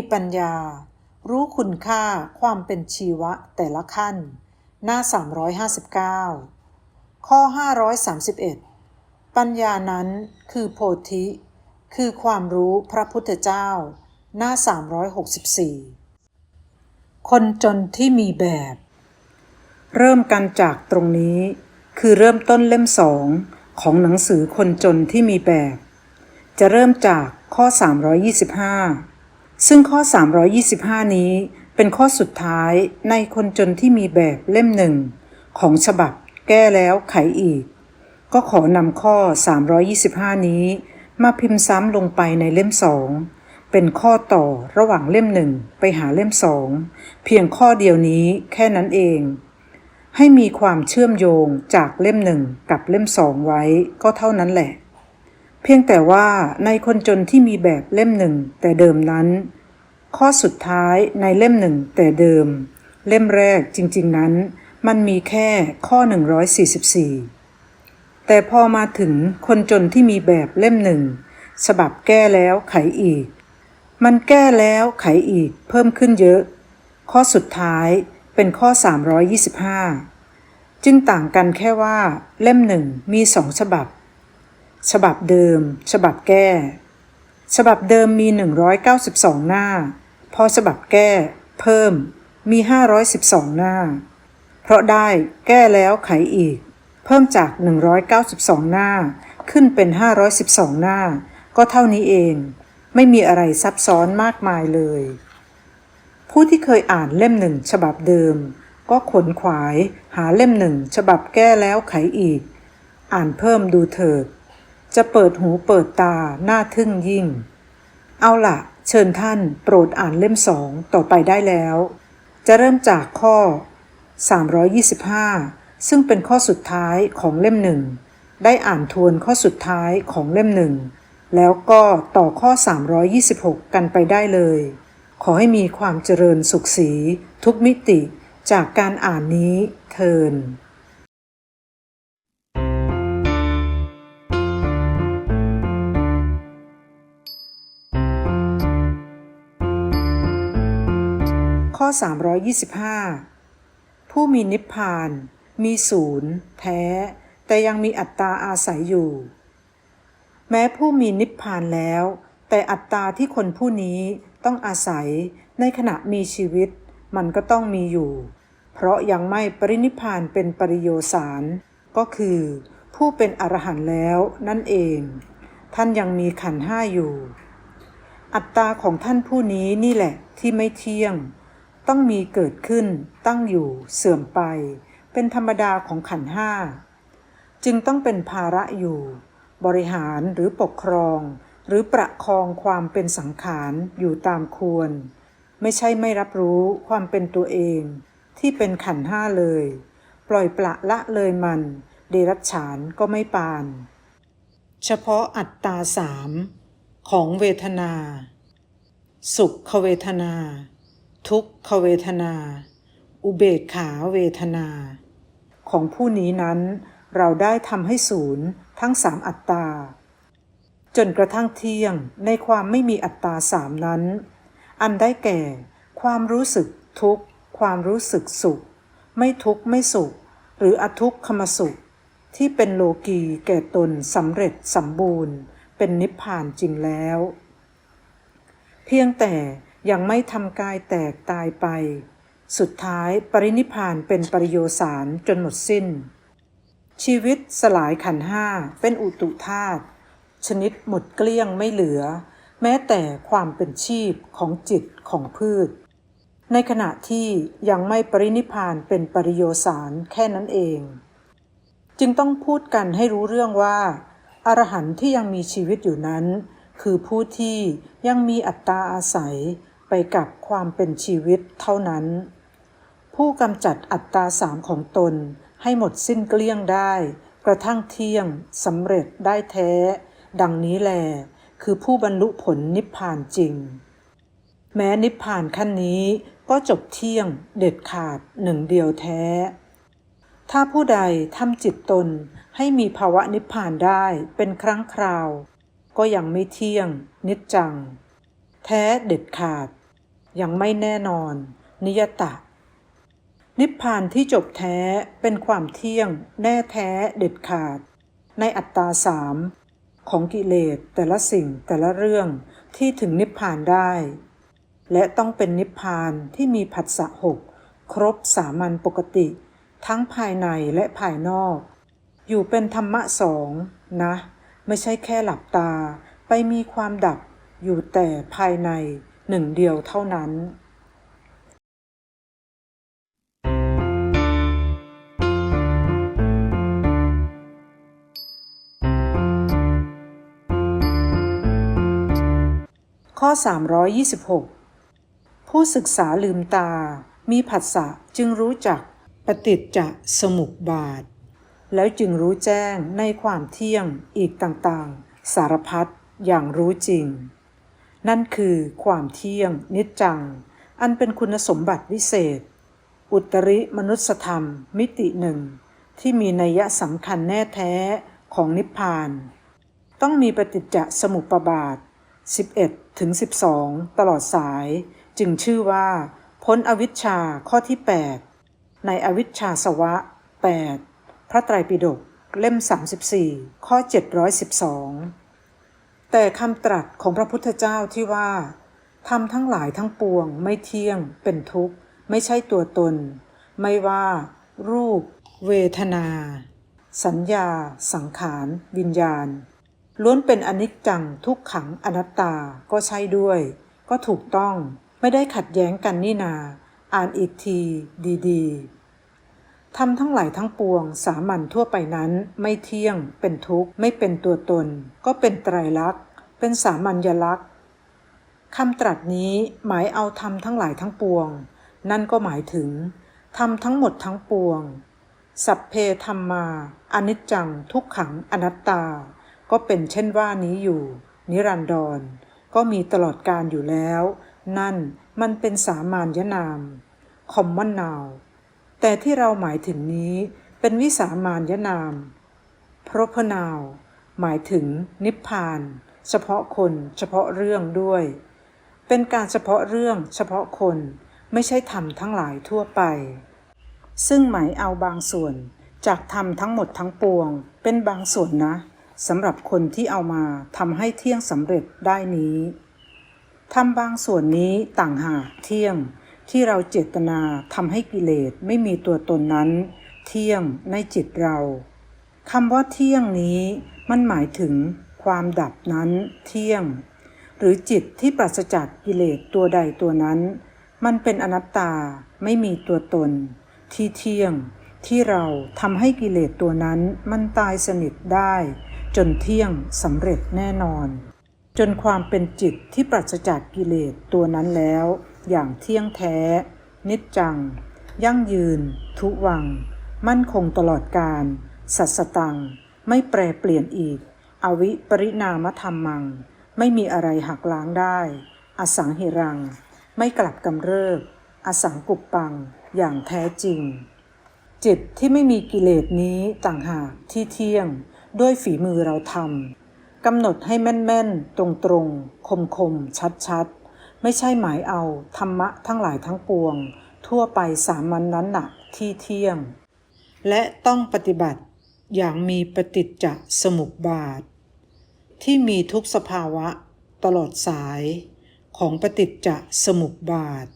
มีปัญญา รู้คุณค่าความเป็นชีวะแต่ละขั้น หน้า 359 ข้อ 531 ปัญญานั้นคือโพธิ คือความรู้พระพุทธเจ้า หน้า 364 คนจนที่มีแบบ เริ่มกันจากตรงนี้ คือเริ่มต้นเล่มสองของหนังสือคนจนที่มีแบบ จะเริ่มจากข้อ 325 ซึ่งข้อ 325 นี้เป็นข้อสุดท้ายในคนจนที่มีแบบเล่มหนึ่ง ของฉบับแก้แล้วไขอีก ก็ขอนำข้อ 325 นี้ มาพิมพ์ซ้ำลงไปในเล่มสองเป็นข้อต่อระหว่างเล่มหนึ่งไปหาเล่มสองเพียงข้อเดียวนี้แค่นั้นเอง ให้มีความเชื่อมโยงจากเล่มหนึ่งกับเล่มสองไว้ก็เท่านั้นแหละ เพียงแต่ว่าในคนจนที่มีแบบเล่มหนึ่งแต่เดิมนั้น ข้อสุดท้ายในเล่มหนึ่งแต่เดิม เล่มแรกจริง ๆนั้น มันมีแค่ข้อ 144 แต่พอมาถึงคนจนที่มีแบบเล่มหนึ่งฉบับแก้แล้วไขอีก มันแก้แล้วไขอีกเพิ่มขึ้นเยอะ ข้อสุดท้ายเป็นข้อ 325 จึงต่างกันแค่ว่า เล่มหนึ่งมีสองฉบับ ฉบับเดิม ฉบับแก้ ฉบับเดิมมี 192 หน้า พอฉบับแก้ เพิ่มมี 512 หน้า เพราะได้แก้แล้วไขอีก เพิ่มจาก 192 หน้า ขึ้นเป็น 512 หน้า ก็เท่านี้เอง ไม่มีอะไรซับซ้อนมากมายเลย ผู้ที่เคยอ่านเล่มหนึ่งฉบับเดิม ก็ขนขวายหาเล่มหนึ่งฉบับแก้แล้วไขอีก อ่านเพิ่มดูเถิด จะเปิดหูเปิดตาหน้าทึ่งยิ่ง เอาล่ะเชิญท่านโปรดอ่านเล่มสองต่อไปได้แล้ว จะเริ่มจากข้อ 325 ซึ่งเป็นข้อสุดท้ายของเล่มหนึ่งได้อ่านทวนข้อสุดท้ายของเล่มหนึ่งแล้วก็ต่อข้อ 326 กันไปได้เลย ขอให้มีความเจริญสุขสี ทุกมิติจากการอ่านนี้เทิน ข้อ 325 ผู้มีนิพพาน มีศูนย์ แท้ แต่ยังมีอัตตาอาศัยอยู่ แม้ผู้มีนิพพานแล้ว แต่อัตตาที่คนผู้นี้ต้องอาศัยในขณะมีชีวิต มันก็ต้องมีอยู่ เพราะยังไม่ปรินิพพานเป็นปริโยสาร ก็คือ ผู้เป็นอรหันต์แล้วนั่นเอง ท่านยังมีขันห้าอยู่อัตตาของท่านผู้นี้นี่แหละที่ไม่เที่ยง ต้องมีเกิดขึ้น ตั้งอยู่ เสื่อมไป เป็นธรรมดาของขันห้า จึงต้องเป็นภาระอยู่ บริหารหรือปกครอง หรือประคองความเป็นสังขารอยู่ตามควร ไม่ใช่ไม่รับรู้ความเป็นตัวเอง ที่เป็นขันห้าเลย ปล่อยปละละเลยมัน เดรัจฉานก็ไม่ปาน เฉพาะอัตตาสามของเวทนา สุขเวทนา ทุกขเวทนา อุเบกขาเวทนา ของผู้นี้นั้นเราได้ทำให้ศูนย์ทั้งสามอัตตา จนกระทั่งเที่ยงในความไม่มีอัตตาสามนั้น อันได้แก่ ความรู้สึกทุกข์ ความรู้สึกสุข ไม่ทุกข์ไม่สุข หรืออทุกขมสุข ที่เป็นโลกีแก่ตนสำเร็จสมบูรณ์ เป็นนิพพานจริงแล้ว เพียงแต่ ยังไม่ทำกายแตกตายไป สุดท้ายปรินิพานเป็นปริโยสารจนหมดสิ้น ชีวิตสลายขันห้าเป็นอุตุธาตุชนิดหมดเกลี้ยงไม่เหลือ แม้แต่ความเป็นชีพของจิตของพืช ในขณะที่ยังไม่ปรินิพพานเป็นปริโยสารแค่นั้นเอง จึงต้องพูดกันให้รู้เรื่องว่าอรหันต์ที่ยังมีชีวิตอยู่นั้น คือผู้ที่ยังมีอัตตาอาศัย ไปกับความเป็นชีวิตเท่านั้น ผู้กำจัดอัตตาสามของตนให้หมดสิ้นเกลี้ยงได้ กระทั่งเที่ยงสำเร็จได้แท้ ดังนี้แล คือผู้บรรลุผลนิพพานจริง แม้นิพพานขั้นนี้ก็จบเที่ยงเด็ดขาดหนึ่งเดียวแท้ ถ้าผู้ใดทำจิตตนให้มีภาวะนิพพานได้เป็นครั้งคราว ก็ยังไม่เที่ยง นิจจัง แท้เด็ดขาด ยังไม่แน่นอน นิยตะ นิพพานที่จบแท้เป็นความเที่ยง แน่แท้เด็ดขาด ในอัตตาสามของกิเลสแต่ละสิ่งแต่ละเรื่องที่ถึงนิพพานได้ และต้องเป็นนิพพานที่มีผัสสะหกครบสามัญปกติ ทั้งภายในและภายนอก อยู่เป็นธรรมะสองนะ ไม่ใช่แค่หลับตา ไปมีความดับอยู่แต่ภายใน หนึ่งเดียวเท่านั้นข้อ 326 ผู้ศึกษาลืมตา มีผัสสะจึงรู้จักปฏิจจสมุปบาท แล้วจึงรู้แจ้งในความเที่ยงอีกต่างๆ สารพัดอย่างรู้จริง นั่นคือความเที่ยง นิจจัง อันเป็นคุณสมบัติวิเศษ อุตริมนุสธรรม มิติหนึ่ง ที่มีนัยสำคัญแน่แท้ของนิพพาน ต้องมีปฏิจจสมุปบาท 11 ถึง 12 ตลอดสาย จึงชื่อว่า พ้นอวิชชาข้อที่ 8 ในอวิชชาสวะ 8 พระไตรปิฎกเล่ม 34 ข้อ 712 แต่คำตรัสของพระพุทธเจ้าที่ว่าทำทั้งหลายทั้งปวง ไม่เที่ยง เป็นทุกข์ ไม่ใช่ตัวตน ไม่ว่า รูป เวทนา สัญญา สังขาร วิญญาณ ล้วนเป็นอนิจจังทุกขังอนัตตาก็ใช่ด้วย ก็ถูกต้องไม่ได้ขัดแย้งกันนี่นา อ่านอีกทีดี ๆ ทำทั้งหลายทั้งปวงสามัญทั่วไปนั้น ไม่เที่ยง เป็นทุกข์ ไม่เป็นตัวตน ก็เป็นไตรลักษณ์ เป็นสามัญลักษณ์คำตรัสนี้หมายเอาทำทั้งหลายทั้งปวง นั่นก็หมายถึงทำทั้งหมดทั้งปวง สัพเพธรรมา อนิจจัง ทุกขังอนัตตา ก็เป็นเช่นว่านี้อยู่ นิรันดร ก็มีตลอดการอยู่แล้ว นั่นมันเป็นสามานยนาม คอมมอนนาว แต่ที่เราหมายถึงนี้เป็นวิสามานยนามเพราะพนาว หมายถึงนิพพาน เฉพาะคน เฉพาะเรื่องด้วย เป็นการเฉพาะเรื่อง เฉพาะคนไม่ใช่ทำทั้งหลายทั่วไป ซึ่งหมายเอาบางส่วนจากทำทั้งหมดทั้งปวง เป็นบางส่วนนะสำหรับคนที่เอามาทำให้เที่ยงสำเร็จได้นี้ทำบางส่วนนี้ต่างหากเที่ยง ที่เราเจตนาทำให้กิเลสไม่มีตัวตนนั้น เที่ยงในจิตเราคำว่าเที่ยงนี้มันหมายถึงความดับนั้นเที่ยง หรือจิตที่ปราศจากกิเลสตัวใดตัวนั้น มันเป็นอนัตตาไม่มีตัวตน ที่เที่ยง ที่เราทำให้กิเลสตัวนั้นมันตายสนิทได้ จนเที่ยงสำเร็จแน่นอน จนความเป็นจิตที่ปราศจากกิเลสตัวนั้นแล้ว อย่างเที่ยงแท้ นิจจัง ยั่งยืน ทุวัง มั่นคงตลอดกาลสัสตัง ไม่แปรเปลี่ยนอีก อวิปริณามธรรมัง ไม่มีอะไรหักล้างได้ อสังหิรัง ไม่กลับกำเริบ อสังกุปปัง อย่างแท้จริง จิตที่ไม่มีกิเลสนี้ต่างหากที่เที่ยง ด้วยฝีมือเราทำกำหนดให้แม่น ๆ ตรง ๆ คม ๆ ชัดๆ ไม่ใช่หมายเอาธรรมะทั้งหลายทั้งปวง ทั่วไปสามัญนนั้นหนักที่เที่ยง และต้องปฏิบัติอย่างมีปฏิจจสมุปบาท ที่มีทุกสภาวะตลอดสายของปฏิจจสมุปบาท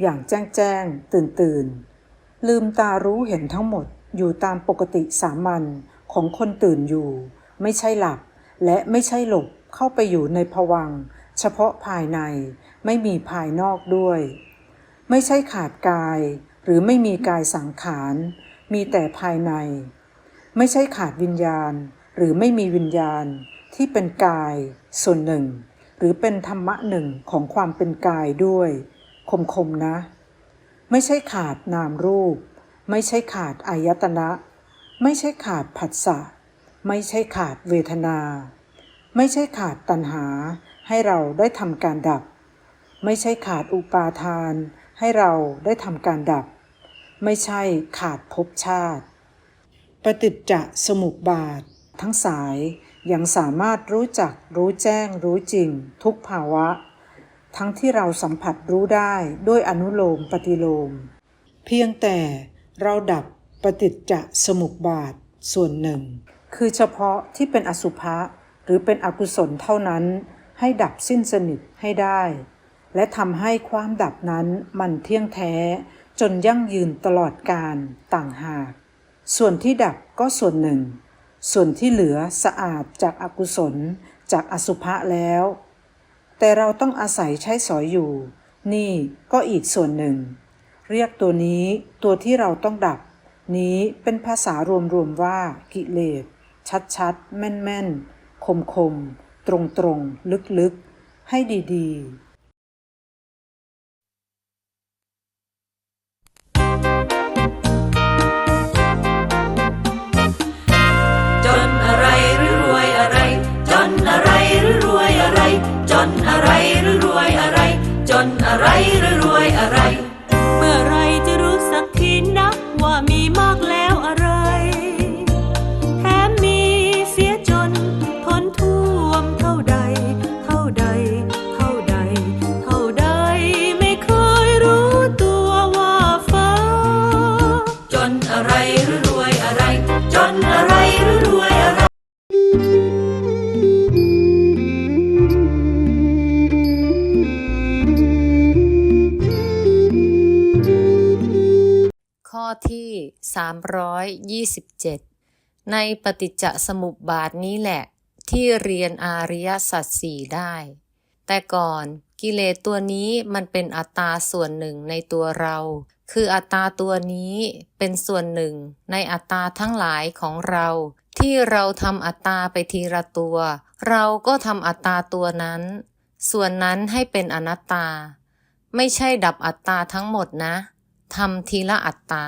อย่างแจ้งแจ้งตื่นตื่นลืมตารู้เห็นทั้งหมดอยู่ตามปกติสามัญของคนตื่นอยู่ ไม่ใช่หลับ และไม่ใช่หลบเข้าไปอยู่ในภวัง เฉพาะภายใน ไม่มีภายนอกด้วย ไม่ใช่ขาดกาย หรือไม่มีกายสังขาร มีแต่ภายใน ไม่ใช่ขาดวิญญาณ หรือไม่มีวิญญาณที่เป็นกายส่วนหนึ่ง หรือเป็นธรรมะหนึ่งของความเป็นกายด้วย คมๆนะ ไม่ใช่ขาดนามรูป ไม่ใช่ขาดอายตนะ ไม่ใช่ขาดผัสสะไม่ใช่ขาดเวทนา ไม่ใช่ขาดตัณหาให้เราได้ทำการดับ ไม่ใช่ขาดอุปาทาน ให้เราได้ทำการดับ ไม่ใช่ขาดภพชาติ ปฏิจจสมุปบาท ทั้งสายยังสามารถรู้จักรู้แจ้งรู้จริง ทุกภาวะ ทั้งที่เราสัมผัสรู้ได้ด้วยอนุโลมปฏิโลม เพียงแต่เราดับปฏิจจสมุปบาทส่วนหนึ่ง คือเฉพาะที่เป็นอสุภะหรือเป็นอกุศลเท่านั้น ให้ดับสิ้นสนิทให้ได้ และทำให้ความดับนั้นมันเที่ยงแท้จนยั่งยืนตลอดกาลต่างหาก ส่วนที่ดับก็ส่วนหนึ่ง ส่วนที่เหลือสะอาดจากอากุศลจากอสุภะแล้ว แต่เราต้องอาศัยใช้สอยอยู่ นี่ก็อีกส่วนหนึ่ง เรียกตัวนี้ตัวที่เราต้องดับ นี้เป็นภาษารวมๆว่ากิเลสชัดๆ แม่นๆ คมๆ ตรงๆ ลึกๆ ให้ดีๆ นอะไรหรือรวยอะไร จนอะไรหรือรวยอะไร 327 ในปฏิจจสมุปบาทนี้แหละ ที่เรียนอาริยสัจสี่ได้ แต่ก่อนกิเลสตัวนี้มันเป็นอัตตาส่วนหนึ่งในตัวเรา คืออัตตาตัวนี้เป็นส่วนหนึ่งในอัตตาทั้งหลายของเรา ที่เราทำอัตตาไปทีละตัว เราก็ทำอัตตาตัวนั้น ส่วนนั้นให้เป็นอนัตตา ไม่ใช่ดับอัตตาทั้งหมดนะทำทีละอัตตา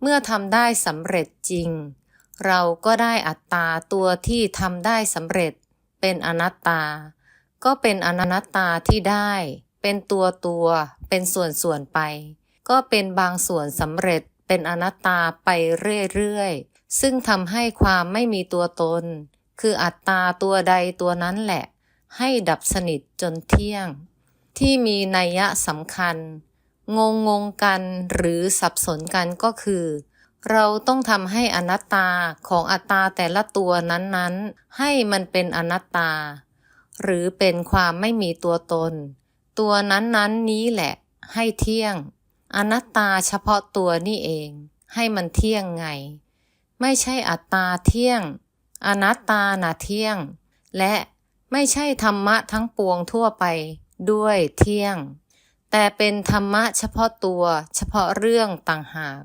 เมื่อทำได้สำเร็จจริง เราก็ได้อัตตาตัวที่ทำได้สำเร็จ เป็นอนัตตา ก็เป็นอนัตตาที่ได้ เป็นตัวตัว เป็นส่วนส่วนไป ก็เป็นบางส่วนสำเร็จ เป็นอนัตตาไปเรื่อยๆ ซึ่งทำให้ความไม่มีตัวตน คืออัตตาตัวใดตัวนั้นแหละ ให้ดับสนิทจนเที่ยง ที่มีนัยสำคัญ งงงงกันหรือสับสนกันก็คือ เราต้องทำให้อนัตตาของอัตตาแต่ละตัวนั้นๆ ให้มันเป็นอนัตตา หรือเป็นความไม่มีตัวตน ตัวนั้นๆนี้แหละ ให้เที่ยง อนัตตาเฉพาะตัวนี่เอง ให้มันเที่ยงไง ไม่ใช่อัตตาเที่ยง อนัตตาน่ะเที่ยง และไม่ใช่ธรรมะทั้งปวงทั่วไปด้วยเที่ยง แต่เป็นธรรมะเฉพาะตัวเฉพาะเรื่องต่างหาก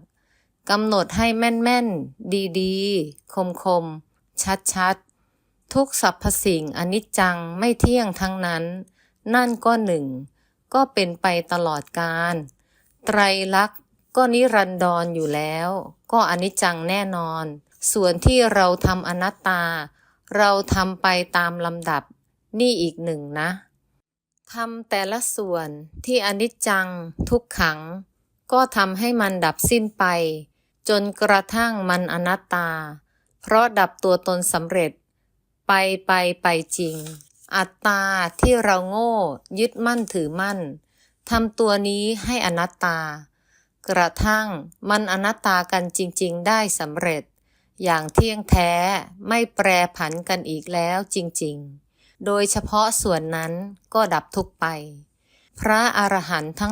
กำหนดให้แม่นๆ ดีๆ คมๆ ชัดๆ ทุกสรรพสิ่งอนิจจังไม่เที่ยงทั้งนั้น นั่นก็หนึ่ง ก็เป็นไปตลอดกาลไตรลักษณ์ก็นิรันดรอยู่แล้ว ก็อนิจจังแน่นอน ส่วนที่เราทำอนัตตา เราทำไปตามลำดับ นี่อีกหนึ่งนะ ทำแต่ละส่วนที่อนิจจัง ทุกขัง ก็ทำให้มันดับสิ้นไป จนกระทั่งมันอนัตตา เพราะดับตัวตนสำเร็จ ไปไปไปจริง อัตตาที่เราโง่ ยึดมั่นถือมั่นทำตัวนี้ให้อนัตตา กระทั่งมันอนัตตากันจริง ๆ ได้สำเร็จ อย่างเที่ยงแท้ไม่แปรผันกันอีกแล้วจริง ๆ โดยเฉพาะส่วนนั้นก็ดับทุกไป พระอรหันต์ทั้ง